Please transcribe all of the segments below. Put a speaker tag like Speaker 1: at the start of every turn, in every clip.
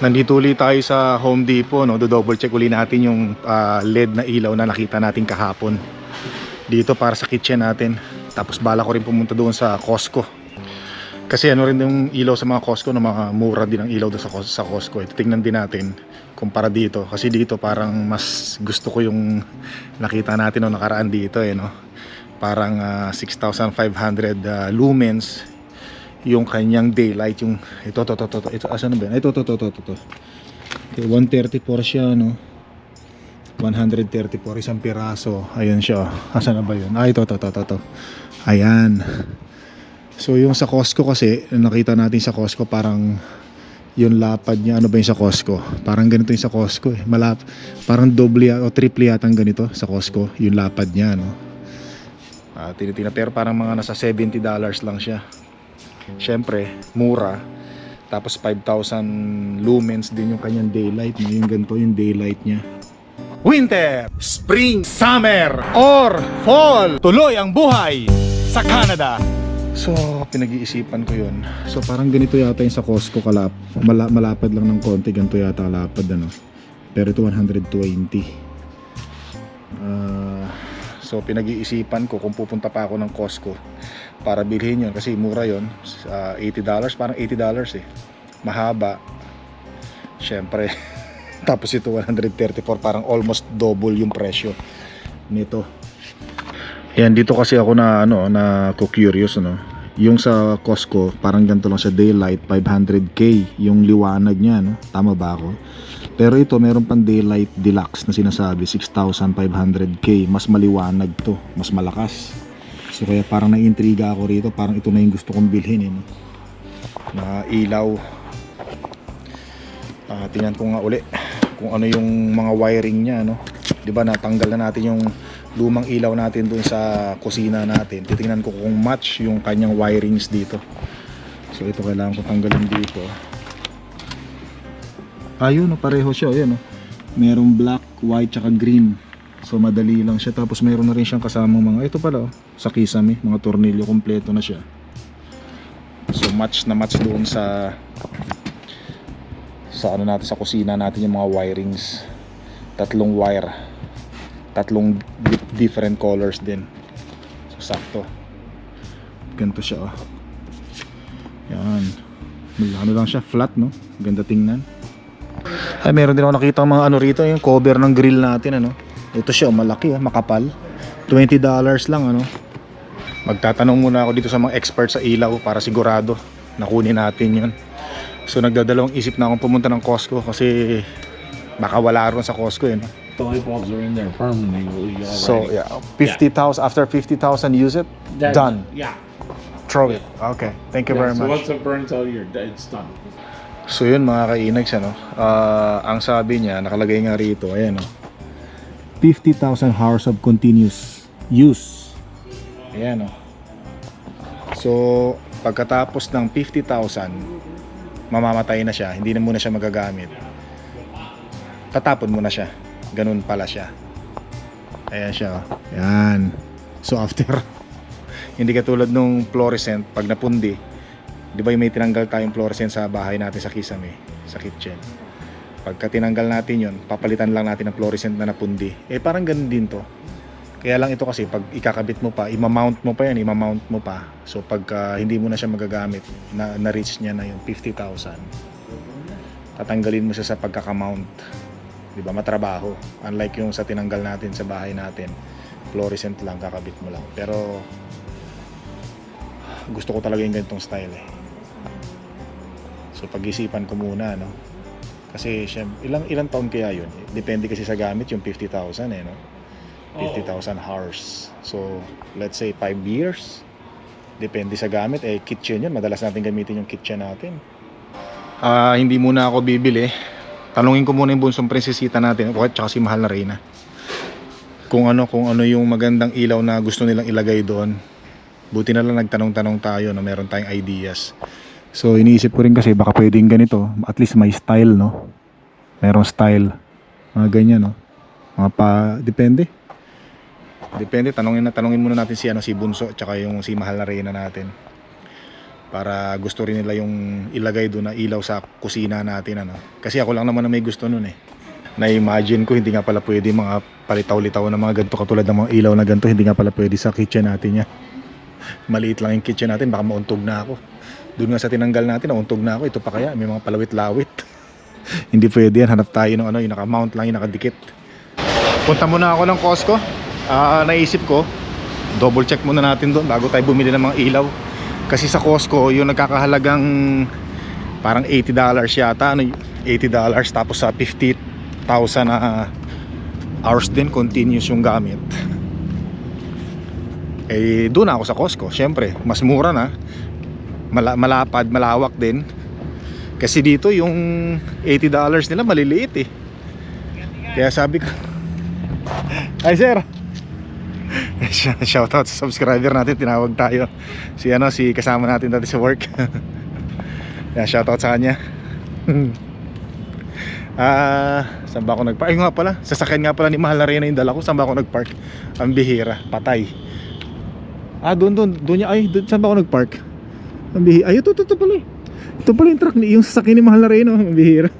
Speaker 1: Nandito ulit tayo sa Home Depot, no? Do-double check uli natin yung ah, LED na ilaw na nakita natin kahapon. Dito para sa kitchen natin. Tapos bala ko rin pumunta doon sa Costco. Kasi ano rin yung ilaw sa mga Costco na mga mura din ang ilaw doon sa, Cos- sa Costco. Ito tingnan din natin kumpara dito. Kasi dito parang mas gusto ko yung nakita natin no nakaraan dito eh no. Parang ah, 6,500 ah, lumens yung kanyang daylight yung ito to to to, to. ito asan na ba ito to to to to, to. Okay, 134 siya no? 134 isang piraso. Ayan siya. Asan na ba yun? Ah ito to to to, to. ayan. So yung sa Costco kasi nakita natin sa Costco parang yung lapad niya ano ba yung sa Costco? Parang ganito yung sa Costco eh. Malap, parang doble o triple yatang ganito sa Costco yung lapad niya no? Ah tinitina pero parang mga nasa 70 dollars lang siya syempre mura. Tapos 5,000 lumens din yung kanyang daylight. No? yung ganito yung daylight niya. Winter, Spring, Summer, or Fall. Tuloy ang buhay sa Canada. So, pinag-iisipan ko yun. So, parang ganito yata yung sa Costco kalap Mala- Malapad lang ng konti, ganito yata kalapad ano? Pero ito 120 Ah, So, pinag-iisipan ko kung pupunta pa ako ng Costco para bilhin yun kasi mura yun. Ah, 80 dollars parang 80 dollars eh. Mahaba. Syempre tapos ito 134 parang almost double yung presyo nito. Yan dito kasi ako na ano na curious ano. Yung sa Costco parang ganito lang sa daylight 500k yung liwanag niya no tama ba ako pero ito meron pang daylight deluxe na sinasabi 6,500k mas maliwanag to mas malakas So kaya parang naiintriga ako rito, parang ito na yung gusto kong bilhin eh, no? na ilaw. Ah, tingnan ko nga uli kung ano yung mga wiring niya, no. 'Di ba natanggal na natin yung lumang ilaw natin dun sa kusina natin. Titingnan ko kung match yung kanyang wirings dito. So ito kailangan ko tanggalin dito. Ayun, no, pareho siya, ayun, no. Merong black, white, tsaka green. So madali lang siya tapos meron na rin siyang kasamang mga ito pala oh, sa kisame, mga tornilyo kompleto na siya. So match na match doon sa sa ano natin sa kusina natin yung mga wirings. Tatlong wire. Tatlong di- different colors din. So sakto. Ganito siya oh. Yan. Ano lang siya, flat no? Ganda tingnan. Ay, meron din ako nakita mga ano rito, yung cover ng grill natin ano. Ito siya, oh, malaki, ah, makapal. $20 lang, ano. Magtatanong muna ako dito sa mga expert sa ilaw para sigurado nakunin natin yun. So nagdadalawang isip na akong pumunta ng Costco kasi baka wala ron sa Costco eh. No?
Speaker 2: Bulbs are in there permanently already.
Speaker 1: So yeah, 50,000 after 50,000 use it,
Speaker 2: That-
Speaker 1: done.
Speaker 2: Yeah.
Speaker 1: Throw it. Okay. Thank you
Speaker 2: yeah
Speaker 1: very
Speaker 2: so
Speaker 1: much.
Speaker 2: once it burns out, you're it's done.
Speaker 1: So yun mga kainags ano, ah, ang sabi niya nakalagay nga rito, ayan oh. 50,000 hours of continuous use. Ayan oh. So pagkatapos ng 50,000 mamamatay na siya, hindi na muna siya magagamit. Tatapon mo na siya. Ganun pala siya. Ayan siya oh. Ayan. So after hindi katulad nung fluorescent pag napundi Di ba may tinanggal tayong fluorescent sa bahay natin sa kisame, sa kitchen. Pagka tinanggal natin yon, papalitan lang natin ng fluorescent na napundi. Eh parang ganun din to. Kaya lang ito kasi pag ikakabit mo pa, imamount mo pa yan, imamount mo pa. So pagka hindi mo na siya magagamit, na, na-reach niya na yung 50,000, tatanggalin mo siya sa pagkakamount. Di ba? Matrabaho. Unlike yung sa tinanggal natin sa bahay natin, fluorescent lang, kakabit mo lang. Pero gusto ko talaga yung ganitong style eh. So pag-isipan ko muna no. Kasi siyem, ilang ilang taon kaya yun? Depende kasi sa gamit yung 50,000 eh no. 50,000 hours. So let's say 5 years. Depende sa gamit eh kitchen yun. Madalas natin gamitin yung kitchen natin. Ah, hindi muna ako bibili. Tanungin ko muna yung bunsong prinsesita natin at saka si mahal na Reyna. Kung ano kung ano yung magandang ilaw na gusto nilang ilagay doon. Buti na lang nagtanong-tanong tayo na meron tayong ideas. So iniisip ko rin kasi baka pwedeng ganito, at least may style no. Merong style. Mga ganyan no. Mga pa depende. Depende tanungin na tanungin muna natin si ano si Bunso at saka yung si Mahal na Reyna natin. para gusto rin nila yung ilagay doon na ilaw sa kusina natin ano. Kasi ako lang naman na may gusto nun eh. Na-imagine ko hindi nga pala pwede mga palitaw-litaw na mga ganito katulad ng mga ilaw na ganito hindi nga pala pwede sa kitchen natin yan. Maliit lang yung kitchen natin baka mauntog na ako. Doon nga sa tinanggal natin nauntog na ako. Ito pa kaya may mga palawit-lawit. hindi pwede yan. Hanap tayo ng ano yung naka-mount lang yung nakadikit. Punta muna ako ng Costco. Ah, naisip ko double check muna natin doon bago tayo bumili ng mga ilaw. Kasi sa Costco, yung nagkakahalagang parang $80 yata, ano, $80 tapos sa 50,000 na hours din continuous yung gamit. Eh, doon ako sa Costco. Siyempre, mas mura na. Mala- malapad, malawak din. Kasi dito yung $80 nila maliliit eh. Kaya sabi ko, Ay sir, Shoutout sa subscriber natin, tinawag tayo. Si ano, si kasama natin dati sa work. yeah, shoutout sa kanya. Ah, saan ba ako nagpark? Ay nga pala, sasakyan nga pala ni Mahal Arena yung dala ko. Saan ba ako nagpark? Ang bihira, patay. Ah, doon doon, doon niya. Ay, doon, saan ba ako nagpark? Ang bihira. Ay, ito, ito, ito pala. eh. Ito pala yung truck ni yung sasakyan ni Mahal Arena. Ang bihira.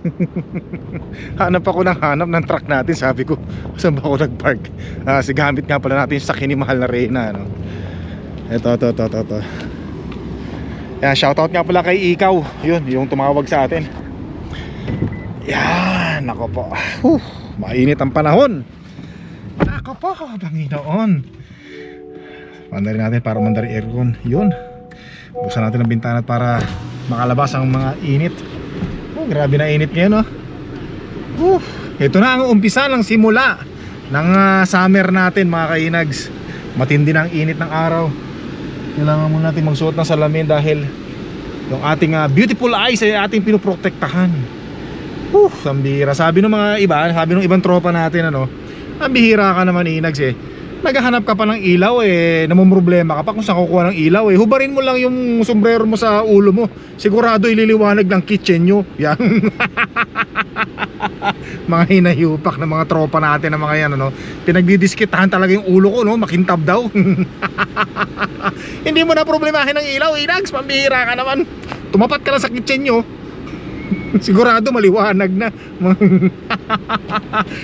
Speaker 1: hanap ako ng hanap ng truck natin. Sabi ko, saan ba ako nagpark? Ah, si nga pala natin yung sasakyan ni Mahal Arena. Ano? Ito, ito, ito, ito, ito. Yan, shoutout nga pala kay Ikaw. Yun, yung tumawag sa atin. Yan, nako po. Huh, mainit ang panahon. Nako po, Panginoon. Mandarin natin para mandarin aircon. Yun. Buksan natin ang bintana para makalabas ang mga init. Oh, grabe na init ngayon, oh. Uh, ito na ang umpisa ng simula ng ah, summer natin, mga kainags. Matindi ang init ng araw. Kailangan muna natin magsuot ng salamin dahil yung ating ah, beautiful eyes ay ating pinoprotektahan. Uh, ang bihira. Sabi ng mga iba, sabi ng ibang tropa natin ano, ang bihira ka naman inags eh. Naghahanap ka pa ng ilaw eh, namumroblema ka pa kung saan kukuha ng ilaw eh. Hubarin mo lang yung sombrero mo sa ulo mo. Sigurado ililiwanag ng kitchen nyo. Yan. mga hinahiyupak na mga tropa natin na mga yan ano. Pinagdidiskitahan talaga yung ulo ko no, makintab daw. Hindi mo na problemahin ng ilaw, inags, pambihira ka naman. Tumapat ka lang sa kitchen nyo. Sigurado maliwanag na.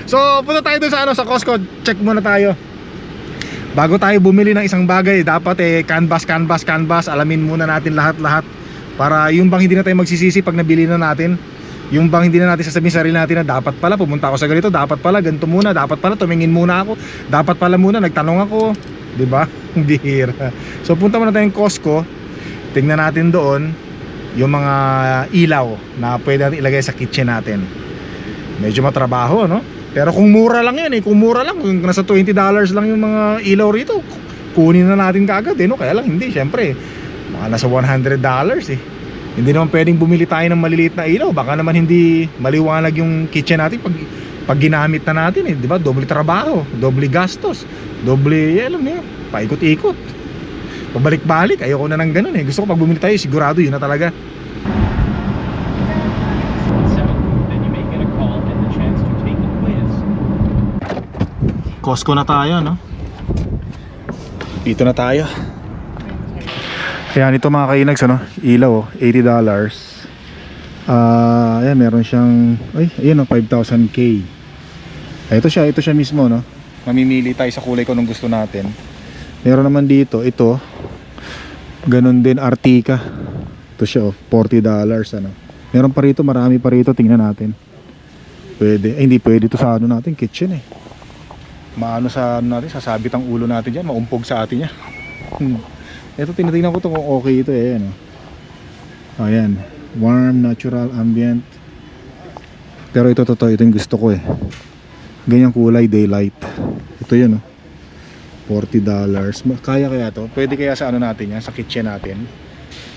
Speaker 1: so, punta tayo dun sa ano sa Costco. Check muna tayo. Bago tayo bumili ng isang bagay, dapat eh canvas, canvas, canvas. Alamin muna natin lahat-lahat para yung bang hindi na tayo magsisisi pag nabili na natin. Yung bang hindi na natin sasabihin sa sarili natin na dapat pala pumunta ako sa ganito, dapat pala ganito muna, dapat pala tumingin muna ako, dapat pala muna nagtanong ako, 'di ba? Hindi hira. So punta muna tayong Costco. Tingnan natin doon yung mga ilaw na pwede natin ilagay sa kitchen natin. Medyo matrabaho, no? Pero kung mura lang yan eh, kung mura lang, kung nasa 20 dollars lang yung mga ilaw rito, kunin na natin kaagad eh, no? Kaya lang hindi, syempre, mga nasa 100 dollars eh. Hindi naman pwedeng bumili tayo ng maliliit na ilaw, baka naman hindi maliwanag yung kitchen natin pag pag ginamit na natin eh, di ba? Doble trabaho, doble gastos, doble, eh, alam niyo, paikot-ikot. Pabalik-balik, ayoko na ng ganun eh. Gusto ko pag bumili tayo, sigurado yun na talaga.
Speaker 3: So, then you may get a call and the chance to take a quiz.
Speaker 1: Costco na tayo, no? Dito na tayo. Ayan, ito mga kainags, ano? Ilaw, oh, $80. Ah, ayan, meron siyang, ay, ayun, oh, 5,000K. Ay, ito siya, ito siya mismo, no? Mamimili tayo sa kulay kung anong gusto natin. Meron naman dito, ito, ganun din, Artica. Ito siya, oh, $40, ano? Meron pa rito, marami pa rito, tingnan natin. Pwede, ay, hindi pwede ito sa ano natin, kitchen eh maano sa ano natin, sasabit ang ulo natin dyan, maumpog sa atin yan. Hmm. Ito, tinitingnan ko to kung okay ito eh. Ano. Ayan. Warm, natural, ambient. Pero ito, totoo, ito yung gusto ko eh. Ganyang kulay, daylight. Ito yun oh. $40. Ma- Kaya kaya to? Pwede kaya sa ano natin yan, sa kitchen natin.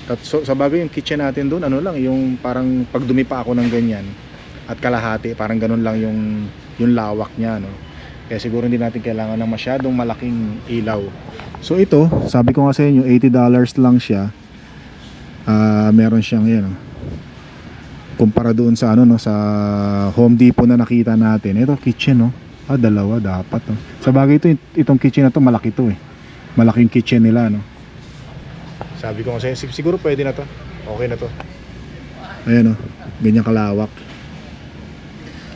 Speaker 1: At so, sa bagay yung kitchen natin doon, ano lang, yung parang pagdumi pa ako ng ganyan at kalahati, parang ganun lang yung yung lawak niya, no. Kaya siguro hindi natin kailangan ng masyadong malaking ilaw. So ito, sabi ko nga sa inyo, $80 lang siya. Ah, meron siyang 'yan. Kumpara doon sa ano no, sa Home Depot na nakita natin. Ito kitchen, no. Ah, dalawa dapat, no. Sa bagay ito, itong kitchen na to malaki to eh. Malaking kitchen nila, no. Sabi ko kasi sig- siguro pwede na to. Okay na to. Ayan o, ganyan kalawak.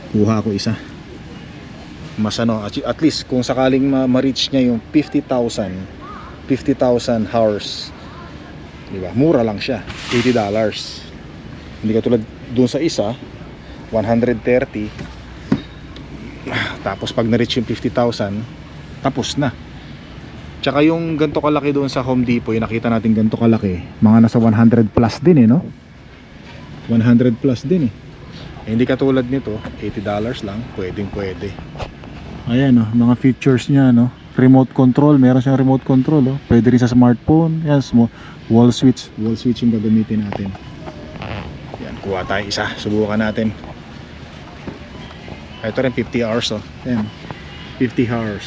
Speaker 1: Kuha ko isa. Mas ano, at, at least kung sakaling ma- ma-reach niya yung 50,000, 50,000 hours. Di ba? Mura lang siya, 80 dollars. Hindi katulad dun sa isa, 130. Tapos pag na-reach yung 50,000, tapos na. Tsaka yung ganto kalaki doon sa Home Depot, yung nakita natin ganto kalaki, mga nasa 100 plus din eh, no? 100 plus din eh. Eh, hindi katulad nito, 80 dollars lang, pwedeng pwede. Ayan oh, mga features niya no. Remote control, meron siyang remote control oh. Pwede rin sa smartphone. Yan, smo- wall switch, wall switch yung gagamitin natin. Yan, kuha tayo isa, subukan natin. Ito rin 50 hours oh. Yan. 50 hours.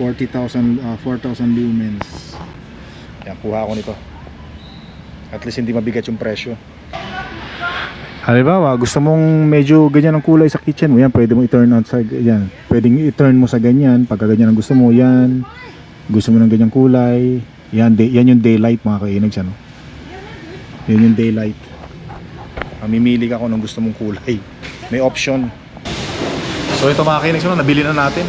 Speaker 1: 40,000 ah, 4,000 lumens. Yan, kuha ako nito. At least hindi mabigat yung presyo. Halimbawa, gusto mong medyo ganyan ang kulay sa kitchen mo, yan, pwede mo i-turn on sa yan. Pwedeng i-turn mo sa ganyan, pagka ganyan ang gusto mo, yan. Gusto mo ng ganyang kulay, yan, day, yan yung daylight mga kainags, ano. Yan yung daylight. Mamimili ka kung anong gusto mong kulay. May option. So ito mga kainags, ano, nabili na natin.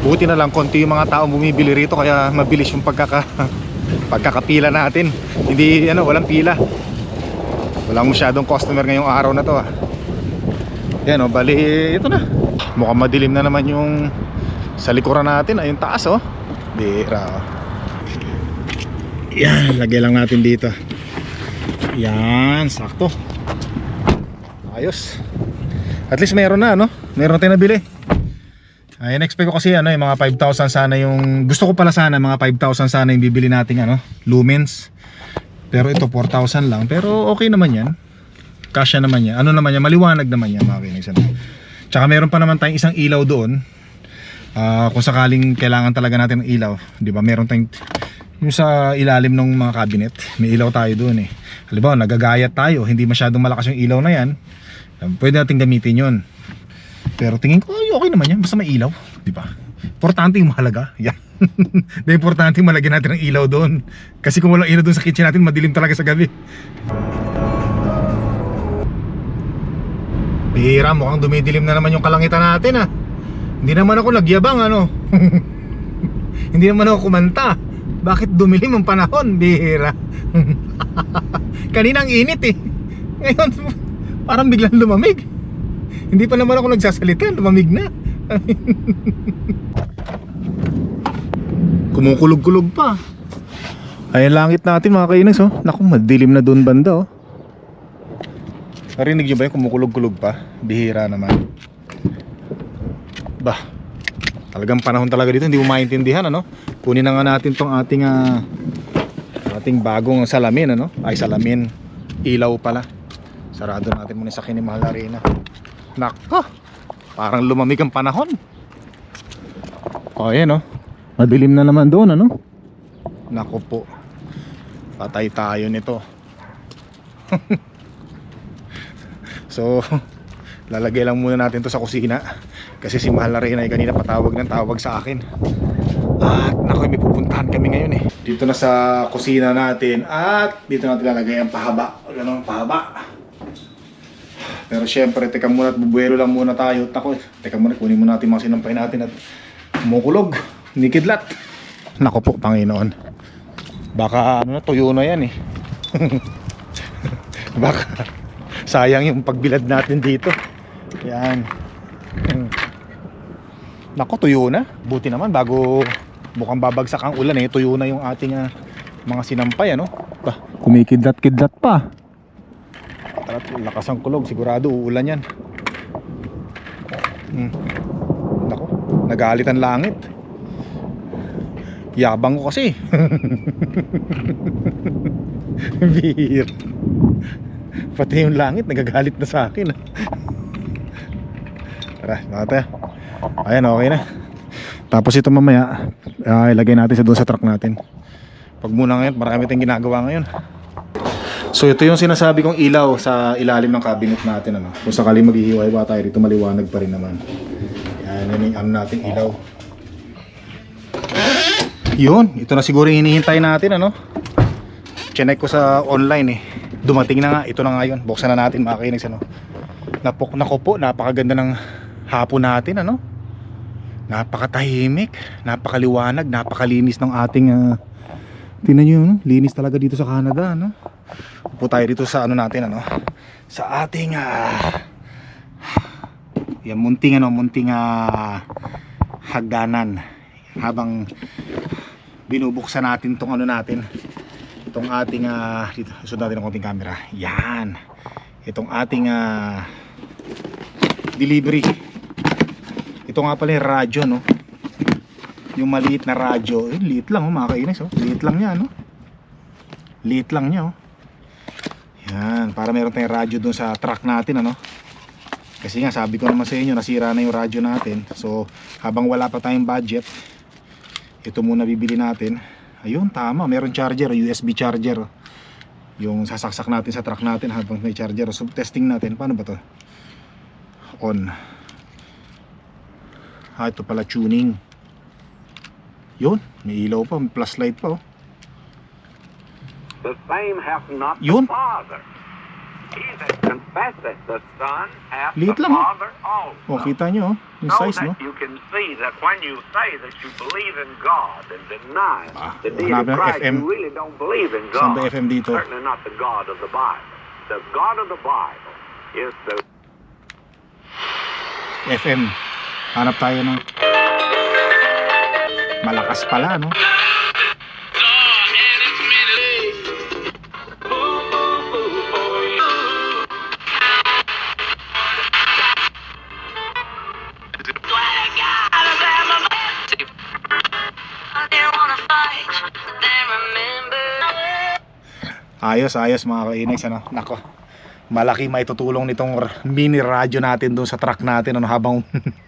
Speaker 1: Buti na lang konti yung mga tao bumibili rito kaya mabilis yung pagkaka pagkakapila natin. Hindi ano, walang pila. Walang masyadong customer ngayong araw na to ah. Yan oh, bali ito na. Mukhang madilim na naman yung sa likuran natin, ayun taas oh. Bira oh. Yan, lagay lang natin dito. Yan, sakto. Ayos. At least meron na, no? Meron na tayo nabili. Ay, expect ko kasi ano, yung mga 5,000 sana yung gusto ko pala sana mga 5,000 sana yung bibili nating ano, lumens. Pero ito 4,000 lang, pero okay naman 'yan. Kasya naman 'yan. Ano naman 'yan, maliwanag naman 'yan, mga. Tsaka meron pa naman tayong isang ilaw doon. Ah, kung sakaling kailangan talaga natin ng ilaw, 'di ba? Meron tayong yung sa ilalim ng mga cabinet, may ilaw tayo doon eh. Halimbawa, nagagayat tayo, hindi masyadong malakas yung ilaw na 'yan. Pwede natin gamitin 'yon. Pero tingin ko, ay, okay naman yan. Basta may ilaw. Di ba? Importante yung mahalaga. Yan. Di importante malagyan natin ng ilaw doon. Kasi kung walang ilaw doon sa kitchen natin, madilim talaga sa gabi. Bihira, mukhang dumidilim na naman yung kalangitan natin ah. Hindi naman ako nagyabang ano. Hindi naman ako kumanta. Bakit dumilim ang panahon? Bihira. Kanina ang init eh. Ngayon, parang biglang lumamig. Hindi pa naman ako nagsasalita, lumamig na. Kumukulog-kulog pa. Ayan langit natin mga kainis oh. Naku, madilim na doon banda oh. Narinig niyo ba yung kumukulog-kulog pa? Bihira naman. Bah. Talagang panahon talaga dito, hindi mo maintindihan ano. Kunin na nga natin tong ating ah, ating bagong salamin ano. Ay salamin. Ilaw pala. Sarado natin muna sa Kinimahal Arena. Nako. Parang lumamig ang panahon. O ayan oh. Madilim na naman doon ano. Nako po. Patay tayo nito. so, lalagay lang muna natin to sa kusina. Kasi si Mahal na rin ay kanina patawag ng tawag sa akin. At nako, may pupuntahan kami ngayon eh. Dito na sa kusina natin at dito natin lalagay ang pahaba. Ganun, pahaba. Pero syempre, teka muna at bubuelo lang muna tayo. Tako, teka muna, kunin muna natin mga sinampay natin at kumukulog. Nikidlat. Nako po, Panginoon. Baka ano na, tuyo na yan eh. Baka sayang yung pagbilad natin dito. Yan. Nako, tuyo na. Buti naman bago mukhang babagsak ang ulan eh. Tuyo na yung ating ah, mga sinampay ano. Kumikidlat-kidlat pa. Lakas ang kulog. Sigurado uulan yan. Hmm. Nako, nagalit ang langit. Yabang ko kasi. Bihir. Pati yung langit nagagalit na sa akin. Tara, natin. Ayan, okay na. Tapos ito mamaya, ah, ilagay natin sa doon sa truck natin. Pag muna ngayon, marami tayong ginagawa ngayon. So ito yung sinasabi kong ilaw sa ilalim ng cabinet natin ano. Kung sakaling maghihiway ba tayo dito maliwanag pa rin naman. Yan, yan yung ano nating ilaw. Yun, ito na siguro yung hinihintay natin ano. Chinek ko sa online eh. Dumating na nga, ito na nga yun. Buksan na natin mga kainis ano. Napok, nako po, napakaganda ng hapon natin ano. Napakatahimik, napakaliwanag, napakalinis ng ating uh, Tingnan nyo, no? linis talaga dito sa Canada, no? Upo tayo dito sa ano natin, ano? Sa ating, ah... yan, munting, ano, munting, ah... hagdanan. Habang binubuksan natin tong ano natin, itong ating, ah... dito, sunod natin ang konting camera. Yan. Itong ating, ah... delivery. Ito nga pala yung radyo, no? yung maliit na radyo, eh, liit lang oh, mga kainis oh. Liit lang niya, no? Liit lang niya, oh. Yan, para meron tayong radyo dun sa truck natin, ano? Kasi nga, sabi ko naman sa inyo, nasira na yung radyo natin. So, habang wala pa tayong budget, ito muna bibili natin. Ayun, tama, meron charger, USB charger. Yung sasaksak natin sa truck natin habang may charger. So, testing natin, paano ba to? On. Ah, ito pala tuning. Yun, may ilaw pa, may plus light pa oh.
Speaker 4: The same hath not
Speaker 1: Yun.
Speaker 4: the Father. He that confesseth the Son hath
Speaker 1: Liit
Speaker 4: the
Speaker 1: lang, oh.
Speaker 4: Father also.
Speaker 1: Oh, kita nyo oh, yung
Speaker 4: so
Speaker 1: size no.
Speaker 4: you can see that when you say that you believe in God and deny
Speaker 1: Ah,
Speaker 4: the deity of Christ,
Speaker 1: FM.
Speaker 4: you really don't believe in
Speaker 1: Saan
Speaker 4: God.
Speaker 1: ba FM dito?
Speaker 4: Certainly not the God of the Bible. The God of the Bible is the
Speaker 1: FM. Hanap tayo ng malakas pala no. Ayos, ayos mga kainags ano. Nako. Malaki maitutulong nitong r- mini radyo natin doon sa truck natin ano habang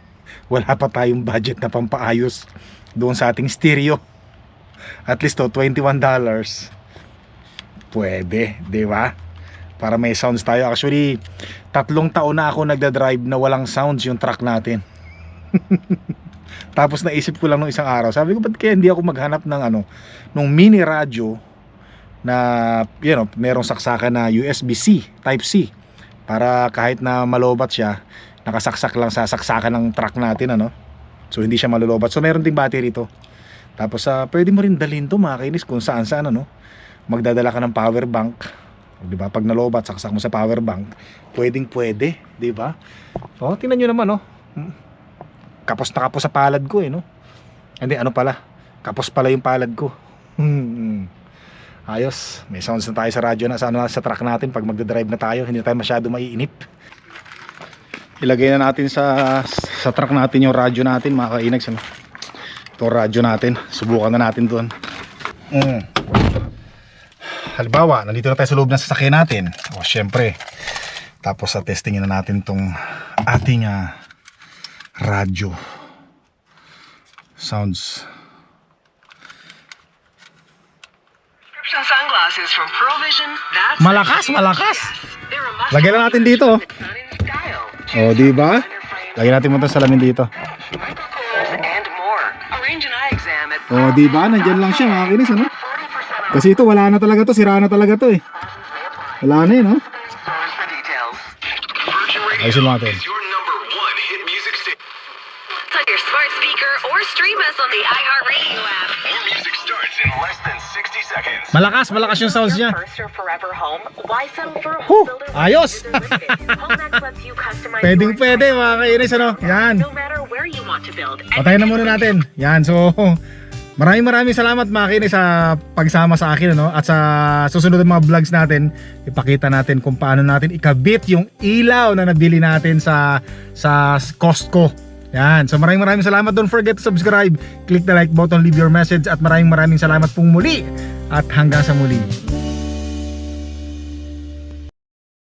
Speaker 1: wala pa tayong budget na pampaayos doon sa ating stereo. At least to $21. Pwede, 'di ba? Para may sounds tayo. Actually, tatlong taon na ako nagda-drive na walang sounds yung truck natin. Tapos naisip ko lang nung isang araw, sabi ko ba't kaya hindi ako maghanap ng ano, nung mini radyo na you know, merong saksakan na USB-C, Type-C para kahit na malobat siya, nakasaksak lang sa saksakan ng truck natin ano. So hindi siya malolobat. So meron ding battery ito. Tapos sa pwede mo rin dalhin to mga kung saan saan ano. Magdadala ka ng power bank. Di ba? Pag nalobat, saksak mo sa power bank, pwedeng pwede, di ba? Oh, tingnan niyo naman oh. Hmm. Kapos na kapos sa palad ko eh no. Hindi ano pala? Kapos pala yung palad ko. Hmm. Ayos, may sounds na tayo sa radyo na sa, ano, sa truck natin pag magdadrive na tayo, hindi tayo masyado maiinip. Ilagay na natin sa sa truck natin yung radyo natin mga kainags. Itong radyo natin, subukan na natin doon. Mm. Halimbawa, nandito na tayo sa loob ng sasakyan natin. O syempre, tapos sa testingin na natin tong ating ah, radyo. Sounds
Speaker 5: Prescription sunglasses from Pearl Vision. That's
Speaker 1: Malakas, malakas. Lagyan na natin dito. oh. Di ba? Lagyan natin muna sa salamin dito.
Speaker 5: Microphones and more. Arrange an eye exam at
Speaker 1: O, di ba? Nandyan lang siya, mga kinis, ano?
Speaker 5: 40% off
Speaker 1: Kasi ito, wala na talaga to. Sira na talaga to, eh. Wala na, eh, no? Ayusin natin.
Speaker 5: It's on your smart speaker or stream us on the iHeartRadio app.
Speaker 1: Malakas, malakas yung sounds niya. Huh, ayos. Pwedeng pwede, mga kainis, ano? Yan. Patayin na muna natin. Yan, so... Maraming maraming salamat mga kinis sa pagsama sa akin ano at sa susunod na mga vlogs natin ipakita natin kung paano natin ikabit yung ilaw na nabili natin sa sa Costco. Yan. So maraming maraming salamat. Don't forget to subscribe. Click the like button, leave your message at maraming maraming salamat pong muli at hanggang sa muli.